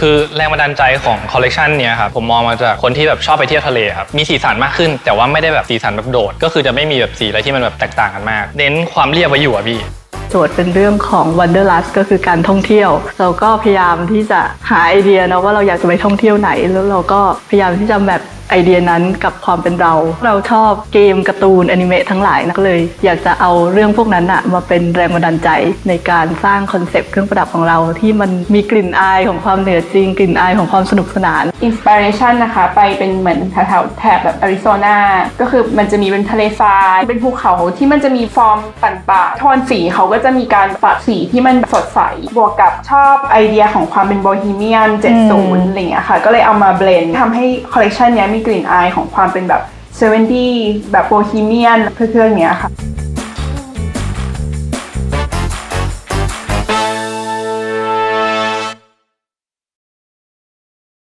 คือแรงบันดาลใจของคอลเลกชันเนี้ยครับผมมองมาจากคนที่แบบชอบไปเที่ยวทะเลครับมีสีสันมากขึ้น แต่ว่าไม่ได้แบบสีสันแบบโดด ก็คือจะไม่มีแบบสีอะไรที่มันแบบแตกต่างกันมาก เน้นความเรียบไว้อยู่อะพี่โจทย์เป็นเรื่องของ Wanderlust ก็คือการท่องเที่ยว เราก็พยายามที่จะหาไอเดียนะว่าเราอยากจะไปท่องเที่ยวไหน แล้วเราก็พยายามที่จะแบบ ไอเดียนั้นกับความเป็นเรา เราชอบเกมการ์ตูนอนิเมะทั้งหลายนะก็เลย อยากจะเอาเรื่องพวกนั้นอะมาเป็นแรงบันดาลใจในการสร้างคอนเซปต์เครื่องประดับของเรา ที่มันมีกลิ่นอายของความเหนือจริง กลิ่นอายของความสนุกสนานอินสปิเรชันนะคะ ไปเป็นเหมือนแถวแถบแบบอาริโซนาก็คือมันจะมีเป็นทะเลทรายเป็นภูเขาที่มันจะมีฟอร์มต่างๆโทนสีเขาก็จะมีการปรับสีที่มันสดใสบวกกับชอบไอเดียของความเป็นโบฮีเมียน 70อะไรอย่างเงี้ยค่ะ ก็เลยเอามาเบลนด์ทำให้คอลเลกชันนี้มีกลิ่นอายของความเป็นแบบเซเวนตี้แบบโบฮีเมียนเพื่อนๆเงี้ยค่ะ